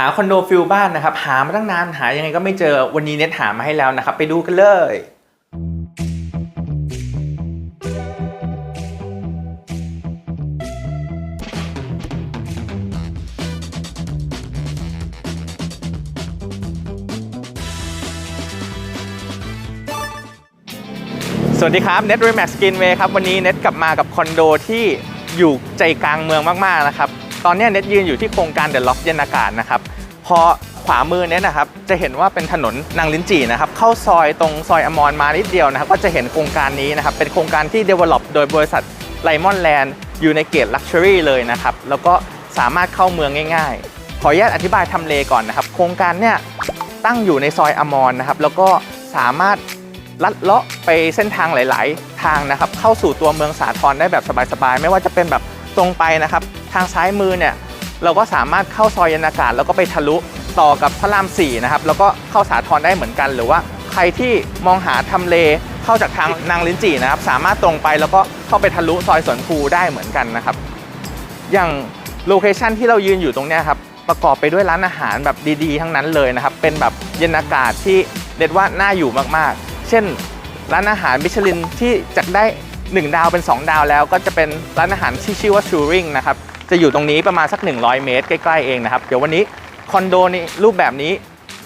หาคอนโดฟิลบ้านนะครับ หามาตั้งนานหายังไงก็ไม่เจอวันนี้เน็ตหามาให้แล้วนะครับ ไปดูกันเลยสวัสดีครับเน็ตรีแม็กซ์กินเวครับ วันนี้เน็ตกลับมากับคอนโดที่อยู่ใจกลางเมืองมาก ๆ นะครับ ตอนนี้เน็ตยืนอยู่ที่โครงการเดอะล็อกเย็นอากาศนะครับพอขวามือเน็ตนะครับจะเห็นว่าเป็นถนนนางลิ้นจี่นะครับเข้าซอยตรงซอยอมรมานิดเดียวนะครับก็จะเห็นโครงการนี้นะครับเป็นโครงการที่ develop โดยบริษัทไลมอนแลนด์อยู่ในเกตลักชัวรี่เลยนะครับแล้วก็สามารถเข้าเมืองง่าย ๆ ขออนุญาตอธิบายทำเลก่อนนะครับโครงการเนี่ยตั้งอยู่ในซอยอมรนะครับแล้วก็สามารถลัดเลาะไปเส้นทางหลาย ๆ ทางนะครับเข้าสู่ตัวเมืองสาทรได้แบบสบายๆ ไม่ว่าจะเป็นแบบตรงไปนะครับางซ้ายมือเนี่ยเราก็สามารถเข้าซอยยานอากาศ แล้วก็ไปทะลุต่อกับพระราม4นะครับแล้วก็เข้าสาทรได้เหมือนกันหรือว่าใครที่มองหาทำเลเข้าจากทางนางลิ้นจี่นะครับ สามารถตรงไปแล้วก็เข้าไปทะลุซอยสวนภูได้เหมือนกันนะครับ อย่างโลเคชันที่เรายืนอยู่ตรงเนี้ยครับประกอบไปด้วยร้านอาหารแบบดีๆ ทั้งนั้นเลยนะครับ เป็นแบบเย็นอากาศที่เด็ดว่าน่าอยู่มากๆ เช่น ร้านอาหารมิชลินที่จากได้ 1 ดาวเป็น 2 ดาวแล้ว ก็จะเป็นร้านอาหารที่ชื่อว่าชูริงนะครับ จะอยู่ตรงนี้ประมาณสัก 100 เมตรใกล้ๆเองนะครับ เดี๋ยววันนี้คอนโดนี้รูปแบบนี้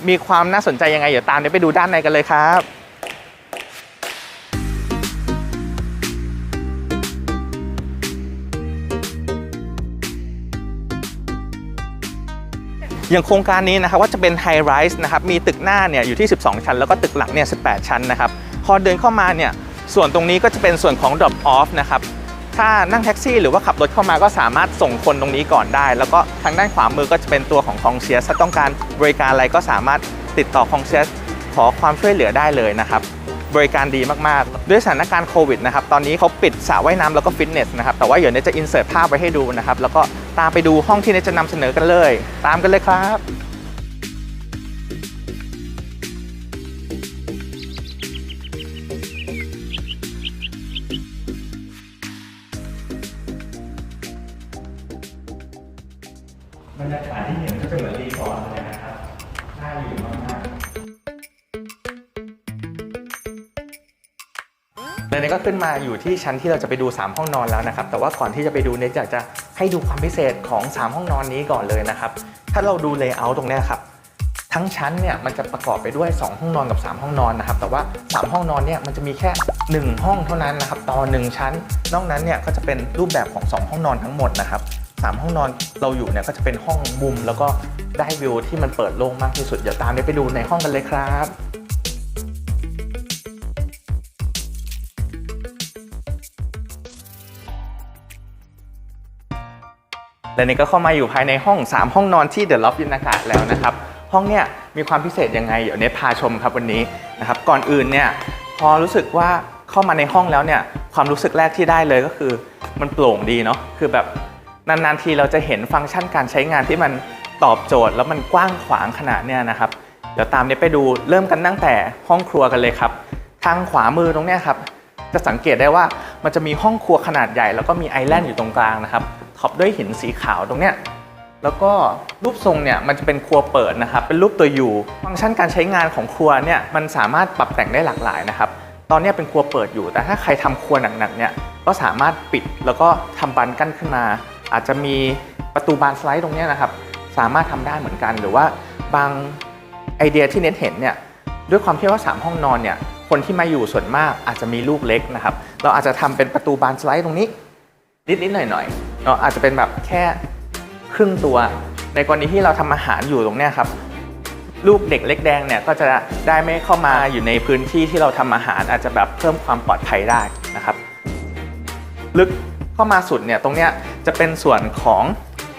มีความน่าสนใจยังไงเดี๋ยวตามเดี๋ยวไปดูด้านในกันเลยครับอย่างโครงการนี้นะครับว่าจะเป็นไฮไรส์นะครับมีตึกหน้าเนี่ยอยู่ที่ 12 ชั้น แล้วก็ตึกหลังเนี่ย 18 ชั้นนะครับ พอเดินเข้ามาเนี่ยส่วนตรงนี้ก็จะเป็นส่วนของ drop off นะครับ ถ้านั่งแท็กซี่ หรือว่าขับรถเข้ามาก็สามารถส่งคนตรงนี้ก่อนได้ แล้วก็ทางด้านขวามือก็จะเป็นตัวของคองเชียสถ้าต้องการบริการอะไรก็สามารถติดต่อคองเชียสขอความช่วยเหลือได้เลยนะครับบริการดีมากๆ ด้วยสถานการณ์โควิดนะครับ ตอนนี้เขาปิดสระว่ายน้ำแล้วก็ฟิตเนสนะครับ แต่ว่าเดี๋ยวเนยจะอินเสิร์ตภาพไว้ให้ดูนะครับ แล้วก็ตามไปดูห้องที่เนจะนำเสนอกันเลย ตามกันเลยครับ บรรยากาศที่เห็นก็จะเหมือนรีสอร์ทเลยนะครับน่าอยู่มากๆในนี้ก็ขึ้นมาอยู่ที่ชั้นที่เราจะไปดู 3 ห้องนอนแล้วนะครับ แต่ว่าก่อนที่จะไปดูเนี่ยอยากจะให้ดูความพิเศษของ 3 ห้องนอนนี้ก่อนเลยนะครับ ถ้าเราดูเลเยอร์ตรงนี้ครับทั้งชั้นเนี่ยมันจะประกอบไปด้วย 2 ห้องนอนกับ 3 ห้องนอนนะครับ แต่ว่า 3 ห้องนอนเนี่ยมันจะมีแค่ 1 ห้องเท่านั้นนะครับต่อ 1 ชั้น นอกนั้นเนี่ยก็จะเป็นรูปแบบของ 2 ห้องนอนทั้งหมดนะครับ สามห้องนอนเราอยู่เนี่ยก็จะเป็นห้องมุม แล้วก็ได้วิวที่มันเปิดโล่งมากที่สุด เดี๋ยวตามได้ไปดูในห้องกันเลยครับและนี่ก็เข้ามาอยู่ภายในห้อง 3 ห้องนอนที่เดอะล็อบยินอากาศแล้วนะครับ ห้องเนี่ยมีความพิเศษยังไง เดี๋ยวเนทพาชมครับวันนี้นะครับ ก่อนอื่นเนี่ยพอรู้สึกว่าเข้ามาในห้องแล้วเนี่ยความรู้สึกแรกที่ได้เลยก็คือ มันโปร่งดีเนาะคือแบบ นานๆทีเราจะเห็นฟังก์ชันการใช้งานที่มันตอบโจทย์ แล้วมันกว้างขวางขนาดเนี่ยนะครับ เดี๋ยวตามเนทไปดูเริ่มกันตั้งแต่ห้องครัวกันเลยครับ ทางขวามือตรงเนี้ยครับ จะสังเกตได้ว่ามันจะมีห้องครัวขนาดใหญ่ แล้วก็มีไอแลนด์อยู่ตรงกลางนะครับท็อปด้วยหินสีขาวตรงเนี้ยแล้วก็รูปทรงเนี่ยมันจะเป็นครัวเปิดนะครับ เป็นรูปตัวยูฟังก์ชันการใช้งานของครัวเนี่ยมันสามารถปรับแต่งได้หลากหลายนะครับตอนนี้เป็นครัวเปิดอยู่ แต่ถ้าใครทำครัวหนักๆเนี่ยก็สามารถปิดแล้วก็ทำบานกั้นขึ้นมา อาจจะมีประตูบานสไลด์ตรงนี้นะครับสามารถทำได้เหมือนกันหรือว่าบางไอเดียที่เน็ตเห็นเนี่ยด้วยความที่ว่า 3 ห้องนอนเนี่ยคนที่มาอยู่ส่วนมากอาจจะมีลูกเล็กนะครับเราอาจจะทำเป็นประตูบานสไลด์ตรงนี้ นิดๆหน่อยๆเนาะอาจจะเป็นแบบแค่ครึ่งตัว ในกรณีที่เราทำอาหารอยู่ตรงเนี้ยครับลูกเด็กเล็กแดงเนี่ยก็จะได้ไม่เข้ามาอยู่ในพื้นที่ที่เราทำอาหารอาจจะแบบเพิ่มความปลอดภัยได้นะครับ ลึก เข้ามาสุดเนี่ยตรงเนี้ยจะเป็นส่วนของ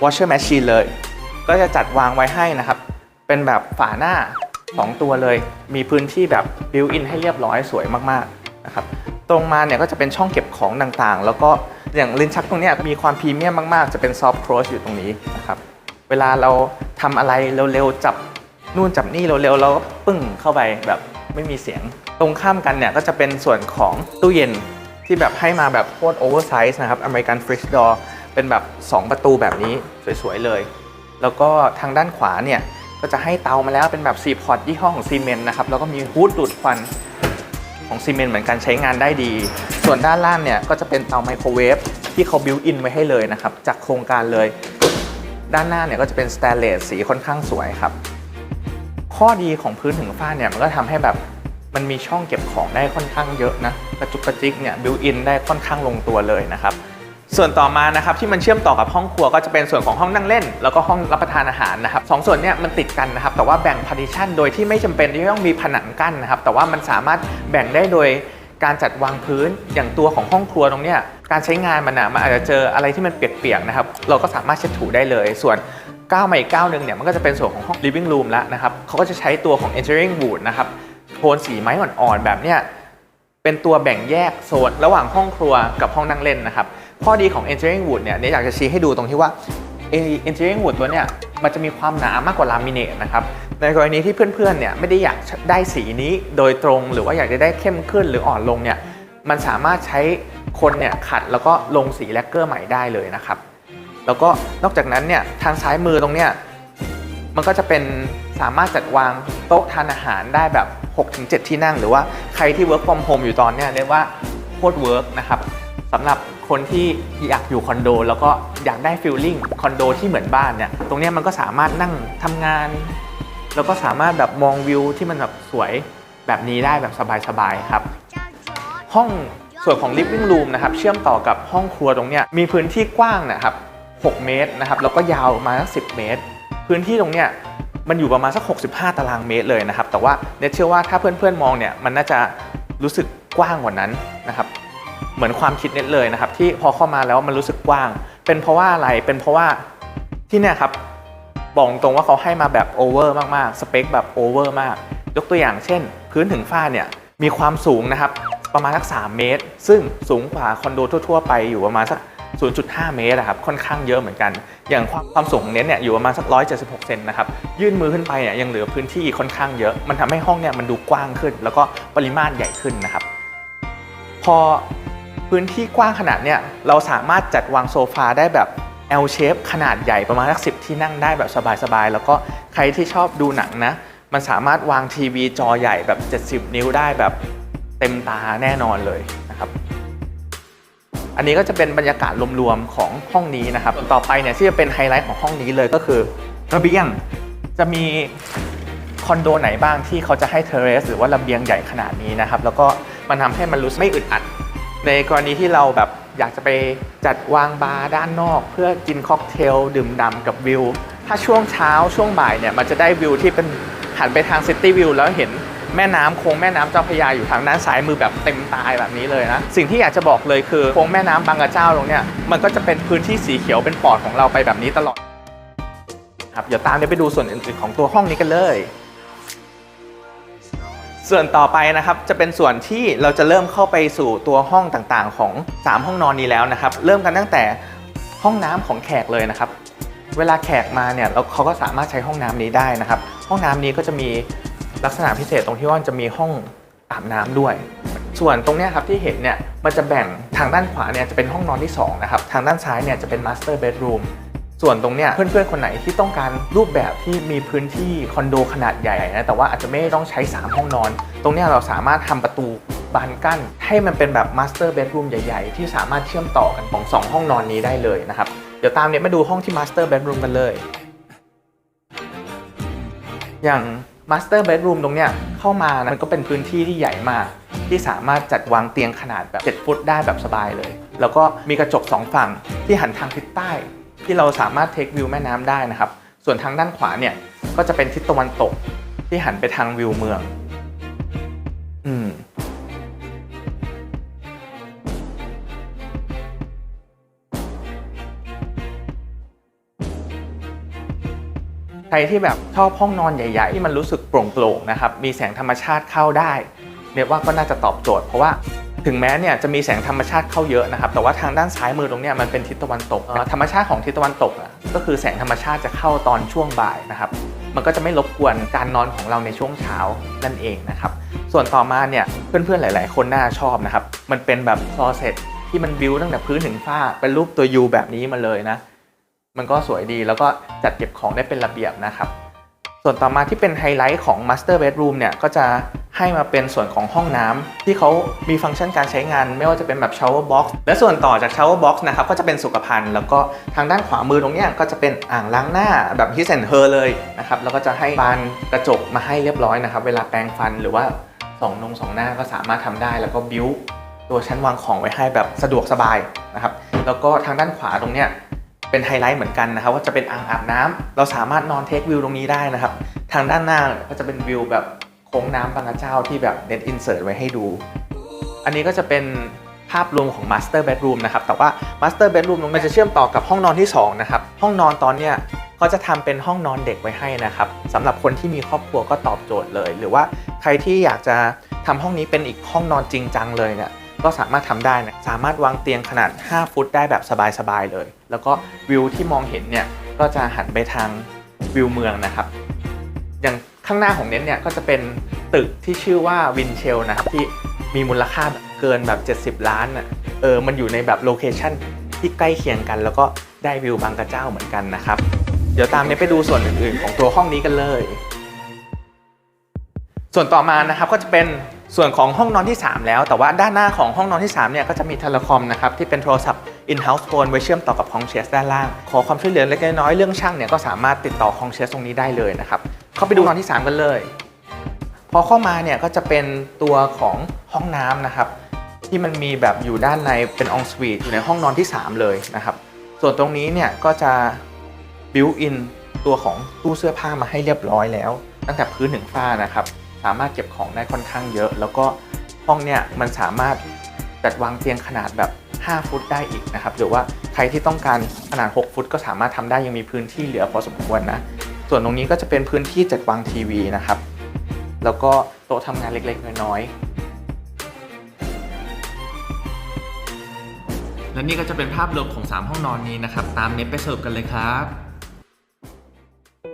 washer machine เลย ก็จะจัดวางไว้ให้นะครับ เป็นแบบฝาหน้า 2 ตัวเลย มีพื้นที่แบบ built in ให้เรียบร้อยสวยมากๆนะครับตรงมาเนี่ยก็จะเป็นช่องเก็บของต่างๆ แล้วก็อย่างลิ้นชักตรงเนี้ยมีความพรีเมียมมากๆ จะเป็น soft close อยู่ตรงนี้นะครับเวลาเราทำอะไรเร็วๆจับนู่นจับนี่เร็วๆเราก็ปึ้งเข้าไปแบบไม่มีเสียง ตรงข้ามกันเนี่ยก็จะเป็นส่วนของตู้เย็น ที่แบบให้มาแบบโคตรโอเวอร์ไซส์นะครับ American Fridge Door เป็นแบบ 2 ประตูแบบนี้สวยๆเลย แล้วก็ทางด้านขวาเนี่ย ก็จะให้เตามาแล้วเป็นแบบซีพอร์ตยี่ห้อของซีเมนต์นะครับ แล้วก็มีฮูดดูดควันของซีเมนต์เหมือนกันใช้งานได้ดี ส่วนด้านล่างเนี่ย ก็จะเป็นเตาไมโครเวฟที่เขาบิวอินไว้ให้เลยนะครับ จากโครงการเลย ด้านหน้าเนี่ยก็จะเป็นสแตนเลสสีค่อนข้างสวยครับ ข้อดีของพื้นถึงฟ้าเนี่ยมันก็ทำให้แบบ มันมีช่องเก็บของได้ค่อนข้างเยอะนะกระจุกกระจิกเนี่ยบิวอินได้ค่อนข้างลงตัวเลยนะครับส่วนต่อมานะครับที่มันเชื่อมต่อกับห้องครัวก็จะเป็นส่วนของห้องนั่งเล่น แล้วก็ห้องรับประทานอาหารนะครับสองส่วนเนี่ยมันติดกันนะครับแต่ว่าแบ่งพาร์ติชันโดยที่ไม่จำเป็นที่ต้องมีผนังกั้นนะครับแต่ว่ามันสามารถแบ่งได้โดยการจัดวางพื้นอย่างตัวของห้องครัวตรงเนี้ยการใช้งานมันนะมันอาจจะเจออะไรที่มันเปียกๆนะครับเราก็สามารถเช็ดถูได้เลย ส่วนก้าวมาอีกก้าวหนึ่งเนี่ยมันก็จะเป็นส่วนของห้อง living room แล้วนะครับเขาก็จะใช้ตัวของ entering wood นะครับ โทนสีไม้อ่อนๆแบบเนี้ยเป็นตัวแบ่งแยกโซนระหว่างห้องครัวกับห้องนั่งเล่นนะครับ ข้อดีของ entering wood เนี่ยเนี่ยอยากจะชี้ให้ดูตรงที่ว่าไอ้ entering wood ตัวเนี่ยมันจะมีความหนามากกว่าลามิเนตนะครับในกรณีที่เพื่อนๆเนี่ยไม่ได้อยากได้สีนี้โดยตรง หรือว่าอยากจะได้เข้มขึ้นหรืออ่อนลงเนี่ยมันสามารถใช้คนเนี่ยขัดแล้วก็ลงสีแลกเกอร์ใหม่ได้เลยนะครับ แล้วก็นอกจากนั้นเนี่ยทางซ้ายมือตรงเนี้ยมันก็จะเป็นสามารถจัดวางโต๊ะทานอาหารได้แบบ 6-7 ที่นั่ง หรือว่าใครที่ work from home อยู่ตอนนี้เรียกว่าโคตรเวิร์กนะครับสำหรับคนที่อยากอยู่คอนโด แล้วก็อยากได้ฟิลลิ่งคอนโดที่เหมือนบ้านเนี่ยตรงนี้มันก็สามารถนั่งทำงาน แล้วก็สามารถแบบมองวิวที่มันแบบสวยแบบนี้ได้แบบสบายๆครับ ห้องส่วนของ living room นะครับเชื่อมต่อกับห้องครัวตรงเนี้ยมีพื้นที่กว้างนะครับ 6 เมตรนะครับแล้วก็ยาวมาสัก10 เมตร พื้นที่ตรงเนี้ย มันอยู่ประมาณสัก 65 ตารางเมตรเลยนะครับ แต่ว่าเนทเชื่อว่าถ้าเพื่อนๆมองเนี่ยมันน่าจะรู้สึกกว้างกว่านั้นนะครับ เหมือนความคิดเน็ตเลยนะครับ ที่พอเข้ามาแล้วมันรู้สึกกว้าง เป็นเพราะว่าอะไรเป็นเพราะว่าที่เนี่ยครับบอกตรงว่าเขาให้มาแบบโอเวอร์มากๆ สเปคแบบโอเวอร์มาก ยกตัวอย่างเช่น พื้นถึงฝ้าเนี่ยมีความสูงนะครับประมาณสัก 3 เมตร ซึ่งสูงกว่าคอนโดทั่ว ๆ ไปอยู่ประมาณสัก 0.5 เมตรนะครับค่อนข้างเยอะเหมือนกัน อย่างความความสูงของเน้นเนี่ยอยู่ประมาณสัก 176 เซนนะครับยื่นมือขึ้นไปเนี่ยยังเหลือพื้นที่ค่อนข้างเยอะ มันทำให้ห้องเนี่ยมันดูกว้างขึ้น แล้วก็ปริมาตรใหญ่ขึ้นนะครับ พอพื้นที่กว้างขนาดเนี่ยเราสามารถจัดวางโซฟาได้แบบ L shape ขนาดใหญ่ประมาณสักสิที่นั่งได้แบบสบายๆแล้วก็ใครที่ชอบดูหนังนะ มันสามารถวางทีวีจอใหญ่แบบ 70 นิ้วได้แบบเต็มตาแน่นอนเลย อันนี้ก็จะเป็นบรรยากาศรวมๆของห้องนี้นะครับ ต่อไปเนี่ยที่จะเป็นไฮไลท์ของห้องนี้เลยก็คือระเบียงจะมีคอนโดไหนบ้างที่เขาจะให้เทเรสหรือว่าระเบียงใหญ่ขนาดนี้นะครับ แล้วก็มันทำให้มันรู้สึกไม่อึดอัด ในกรณีที่เราแบบอยากจะไปจัดวางบาร์ด้านนอก เพื่อกินค็อกเทลดื่มด่ำกับวิว ถ้าช่วงเช้าช่วงบ่ายเนี่ยมันจะได้วิวที่เป็นหันไปทางซิตี้วิวแล้วเห็น แม่น้ำโค้งแม่น้ำเจ้าพระยาอยู่ทางด้านซ้ายมือแบบเต็มตายแบบนี้เลยนะ สิ่งที่อยากจะบอกเลยคือโค้งแม่น้ำบางกระเจ้าตรงเนี้ยมันก็จะเป็นพื้นที่สีเขียวเป็นปอดของเราไปแบบนี้ตลอดครับเดี๋ยวตามเดี๋ยวไปดูส่วนอื่นๆของตัวห้องนี้กันเลยส่วนต่อไปนะครับจะเป็นส่วนที่เราจะเริ่มเข้าไปสู่ตัวห้องต่างๆของ 3 ห้องนอนนี้แล้วนะครับ เริ่มกันตั้งแต่ห้องน้ำของแขกเลยนะครับ เวลาแขกมาเนี่ยเราเขาก็สามารถใช้ห้องน้ำนี้ได้นะครับ ห้องน้ำนี้ก็จะมี ลักษณะพิเศษตรงที่ว่าจะมีห้องอาบน้ำด้วย ส่วนตรงเนี้ยครับที่เห็นเนี่ยมันจะแบ่งทางด้านขวาเนี่ยจะเป็นห้องนอนที่2นะครับทางด้านซ้ายเนี่ยจะเป็น master bedroom ส่วนตรงเนี้ยเพื่อนๆคนไหนที่ต้องการรูปแบบที่มีพื้นที่คอนโดขนาดใหญ่นะแต่ว่าอาจจะไม่ต้องใช้ 3 ห้องนอน ตรงเนี้ยเราสามารถทำประตูบานกั้น ให้มันเป็นแบบ master bedroom ใหญ่ๆ ที่สามารถเชื่อมต่อกันของ 2 ห้องนอนนี้ได้เลยนะครับเดี๋ยวตามเนี้ยมาดูห้องที่ master bedroom กันเลย อย่าง มาสเตอร์เบดรูมตรงเนี้ยเข้ามานะมันก็เป็นพื้นที่ที่ใหญ่มาก ที่สามารถจัดวางเตียงขนาดแบบ 7 ฟุตได้แบบสบายเลย แล้วก็มีกระจก 2 ฝั่งที่หันทางทิศใต้ ที่เราสามารถเทควิวแม่น้ำได้นะครับ ส่วนทางด้านขวาเนี่ยก็จะเป็นทิศตะวันตก ที่หันไปทางวิวเมือง อืม ใครที่แบบชอบห้องนอนใหญ่ ๆ ที่มันรู้สึกโปร่งๆนะครับมีแสงธรรมชาติเข้าได้เนี่ยว่าก็น่าจะตอบโจทย์เพราะว่าถึงแม้เนี่ยจะมีแสงธรรมชาติเข้าเยอะนะครับ แต่ว่าทางด้านซ้ายมือตรงเนี้ยมันเป็นทิศตะวันตกเอ่อธรรมชาติของทิศตะวันตกอะก็คือแสงธรรมชาติจะเข้าตอนช่วงบ่ายนะครับ มันก็จะไม่รบกวนการนอนของเราในช่วงเช้านั่นเองนะครับ ส่วนต่อมาเนี่ยเพื่อนๆหลาย ๆ คนน่าชอบนะครับ มันเป็นแบบคลอเซ็ตที่มันบิวตั้งแต่พื้นถึงฝ้าเป็นรูปตัว U แบบนี้มาเลยนะ มันก็สวยดีแล้วก็จัดเก็บของได้เป็นระเบียบนะครับ ส่วนต่อมาที่เป็นไฮไลท์ของ Master Bedroom เนี่ยก็จะให้มาเป็นส่วนของห้องน้ำที่เขามีฟังก์ชันการใช้งาน ไม่ว่าจะเป็นแบบ shower box และส่วนต่อจาก shower box นะครับก็จะเป็นสุขภัณฑ์ แล้วก็ทางด้านขวามือตรงนี้ก็จะเป็นอ่างล้างหน้าแบบ his and her เลยนะครับแล้วก็จะให้บานกระจกมาให้เรียบร้อยนะครับ เวลาแปรงฟันหรือว่าสองนงสองหน้าก็สามารถทำได้แล้วก็บิวตัวชั้นวางของไว้ให้แบบสะดวกสบายนะครับแล้วก็ทางด้านขวาตรงเนี้ย เป็นไฮไลท์เหมือนกันนะครับว่าจะเป็นอ่างอาบน้ำเราสามารถนอนเทควิวตรงนี้ได้นะครับ ทางด้านหน้าก็จะเป็นวิวแบบโค้งน้ำบางกระเจ้าที่แบบเน็ตอินเสิร์ตไว้ให้ดู อันนี้ก็จะเป็นภาพรวมของ Master Bedroom นะครับ แต่ว่า Master Bedroom ตรงนี้จะเชื่อมต่อกับห้องนอนที่ 2 นะครับ ห้องนอนตอนเนี้ยก็จะทำเป็นห้องนอนเด็กไว้ให้นะครับสำหรับคนที่มีครอบครัวก็ตอบโจทย์เลย หรือว่าใครที่อยากจะทำห้องนี้เป็นอีกห้องนอนจริงจังเลยเนี่ย ก็สามารถทำได้นะสามารถวางเตียงขนาด 5 ฟุตได้แบบสบายๆเลย แล้วก็วิวที่มองเห็นเนี่ยก็จะหันไปทางวิวเมืองนะครับ อย่างข้างหน้าของเน้นเนี่ยก็จะเป็นตึกที่ชื่อว่าวินเชลนะครับที่มีมูลค่าเกินแบบ 70 ล้านอะเออมันอยู่ในแบบโลเคชันที่ใกล้เคียงกัน แล้วก็ได้วิวบางกระเจ้าเหมือนกันนะครับ เดี๋ยวตามเนี้ไปดูส่วนอื่นๆของตัวห้องนี้กันเลย ส่วนต่อมานะครับก็จะเป็น ส่วนของห้องนอนที่ 3 แล้ว แต่ว่าด้านหน้าของห้องนอนที่ 3 เนี่ย ก็จะมีโทรคอมนะครับ ที่เป็นโทรศัพท์ in-house phone ไว้เชื่อมต่อกับคองเชสด้านล่าง ขอความช่วยเหลือเล็กน้อยเรื่องช่างเนี่ย ก็สามารถติดต่อคองเชสตรงนี้ได้เลยนะครับ เข้าไปดูนอนที่ 3 กันเลย พอเข้ามาเนี่ยก็จะเป็นตัวของห้องน้ำนะครับ ที่มันมีแบบอยู่ด้านในเป็นองสวีทอยู่ในห้องนอนที่ 3 เลยนะครับ ส่วนตรงนี้เนี่ยก็จะบิวอินตัวของตู้เสื้อผ้ามาให้เรียบร้อยแล้ว ตั้งแต่พื้นถึงฝ้านะครับ สามารถเก็บของได้ค่อนข้างเยอะ แล้วก็ห้องเนี่ยมันสามารถจัดวางเตียงขนาดแบบ 5 ฟุตได้อีกนะครับหรือว่าใครที่ต้องการขนาด 6 ฟุต ก็สามารถทำได้ยังมีพื้นที่เหลือพอสมควรนะส่วนตรงนี้ก็จะเป็นพื้นที่จัดวางทีวีนะครับ แล้วก็โต๊ะทำงานเล็กๆ น้อยๆและนี่ก็จะเป็นภาพรวมของ 3 ห้องนอนนี้นะครับ ตามเน็ตไปเสรุปกันเลยครับ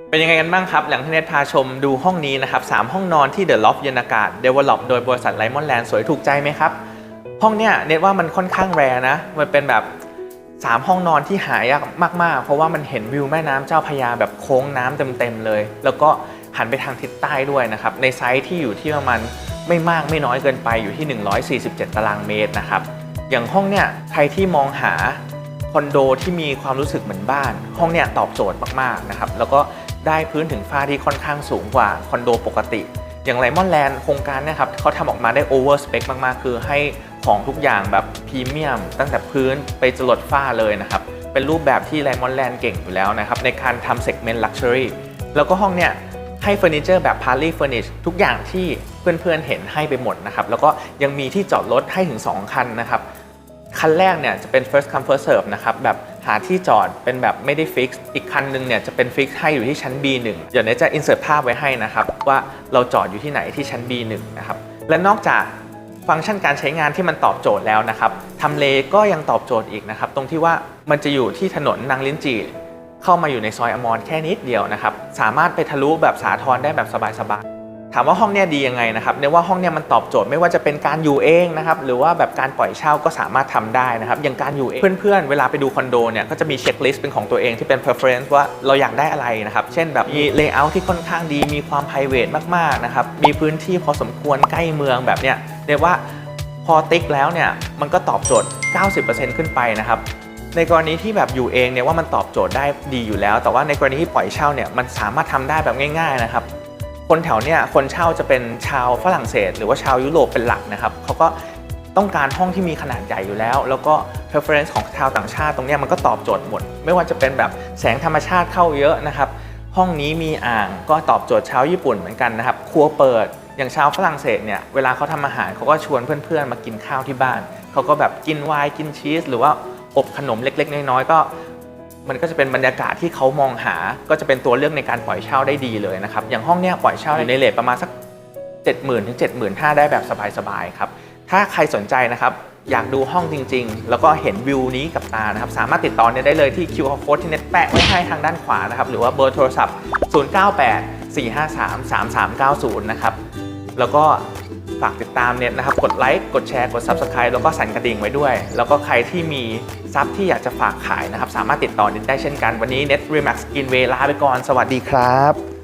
เป็นยังไงกันบ้างครับ หลังที่เน็ตพาชมดูห้องนี้นะครับ3ห้องนอนที่ The Loft เย็นอากาศ Develop โดยบริษัทไลมอนแลนด์สวยถูกใจไหมครับ ห้องเนี้ยเน็ตว่ามันค่อนข้างแรนะ มันเป็นแบบ 3 ห้องนอนที่หายากมาก ๆ เพราะว่ามันเห็นวิวแม่น้ำเจ้าพยาแบบโค้งน้ำเต็ม ๆ เลย แล้วก็หันไปทางทิศใต้ด้วยนะครับ ในไซส์ที่อยู่ที่ประมาณไม่มากไม่น้อยเกินไปอยู่ที่ 147 ตารางเมตรนะครับ อย่างห้องเนี่ยใครที่มองหาคอนโดที่มีความรู้สึกเหมือนบ้าน ห้องเนี่ยตอบโจทย์มากๆนะครับแล้วก็ ได้พื้นถึงฟ้าที่ค่อนข้างสูงกว่าคอนโดปกติ อย่างไ i มอนแลนด์โครงการเนี่ยครับเขาทำออกมาได้โอเวอร์สเปคมาก ๆ คือให้ของทุกอย่างแบบพรีเมียม ตั้งแต่พื้นไปจรดฝ้าเลยนะครับ เป็นรูปแบบที่ไ i มอนแลนด์เก่งอยู่แล้วนะครับ ในการทำเซกเมนต์ลักชัวรี่แล้วก็ห้องเนี่ยให้เฟอร์นิเจอร์แบบพาร์ลี่เฟอร์นิชทุกอย่างที่เพื่อนๆเห็นให้ไปหมดนะครับ แล้วก็ยังมีที่จอดรถให้ถึง 2 คันนะครับ คันแรกเนี่ยจะเป็น first come first serve นะครับแบบ หาที่จอดเป็นแบบไม่ได้ฟิกซ์อีกคันหนึงเนี่ยจะเป็นฟิกซ์ให้อยู่ที่ชั้น B1 เดี๋ยวเนยจะ insert ภาพไว้ให้นะครับ ว่าเราจอดอยู่ที่ไหนที่ชั้น B1 นะครับและนอกจากฟังก์ชันการใช้งานที่มันตอบโจทย์แล้วนะครับทำเลก็ยังตอบโจทย์อีกนะครับ ตรงที่ว่ามันจะอยู่ที่ถนนนางลิ้นจีเข้ามาอยู่ในซอยอมรแค่นิดเดียวนะครับ สามารถไปทะลุแบบสาทรได้แบบสบายๆามว่าห้องเนี่ยดียังไงนะครับเนี่ยว่าห้องเนี่ยมันตอบโจทย์ไม่ว่าจะเป็นการอยู่เองนะครับหรือว่าแบบการปล่อยเช่าก็สามารถทำได้นะครับอย่างการอยู่เองเพื่อนๆ เวลาไปดูคอนโดเนี่ยก็จะมีเช็คลิสต์เป็นของตัวเองที่เป็น preference ว่าเราอยากได้อะไรนะครับเช่นแบบมี layout ที่ค่อนข้างดีมีความ private มากๆนะครับมีพื้นที่พอสมควรใกล้เมืองแบบเนี้ยเรียกว่าพอติ๊กแล้วเนี่ยมันก็ตอบโจทย์ 90%ขึ้นไปนะครับในกรณีที่แบบอยู่เองเนี่ยว่ามันตอบโจทย์ได้ดีอยู่แล้ว แต่ว่าในกรณีที่ปล่อยเช่าเนี่ยมันสามารถทำได้แบบง่าย ๆนะครับ คนแถวเนี่ยคนเช่าจะเป็นชาวฝรั่งเศส หรือว่าชาวยุโรปเป็นหลักนะครับเขาก็ต้องการห้องที่มีขนาดใหญ่อยู่แล้ว แล้วก็ preference ของชาวต่างชาติตรงเนี้ยมันก็ตอบโจทย์หมด ไม่ว่าจะเป็นแบบแสงธรรมชาติเข้าเยอะนะครับ ห้องนี้มีอ่างก็ตอบโจทย์ชาวญี่ปุ่นเหมือนกันนะครับ ครัวเปิด อย่างชาวฝรั่งเศสเนี่ย เวลาเขาทำอาหารเขาก็ชวนเพื่อนๆ มากินข้าวที่บ้าน เขาก็แบบกินไวน์กินชีสหรือว่าอบขนมเล็กๆ น้อยๆ ก็ มันก็จะเป็นบรรยากาศที่เขามองหา ก็จะเป็นตัวเลือกในการปล่อยเช่าได้ดีเลยนะครับ อย่างห้องเนี้ยปล่อยเช่าอยู่ในเลทประมาณสัก 70,000ถึง75,000ได้แบบสบายๆครับ ถ้าใครสนใจนะครับอยากดูห้องจริง ๆ แล้วก็เห็นวิวนี้กับตานะครับ สามารถติดต่อเนี่ยได้เลยที่ QR code ที่เน็ตแปะไว้ให้ทางด้านขวานะครับ หรือว่าเบอร์โทรศัพท์ 098 453 3390 นะครับ แล้วก็ ฝากติดตามเนี่ยนะครับ กดไลค์ กดแชร์ กด Subscribe แล้วก็สั่นกระดิ่งไว้ด้วย แล้วก็ใครที่มีทรัพย์ที่อยากจะฝากขายนะครับ สามารถติดต่อเน็ตได้เช่นกัน วันนี้เน็ต Remax Skinway ลาไปก่อน สวัสดีครับ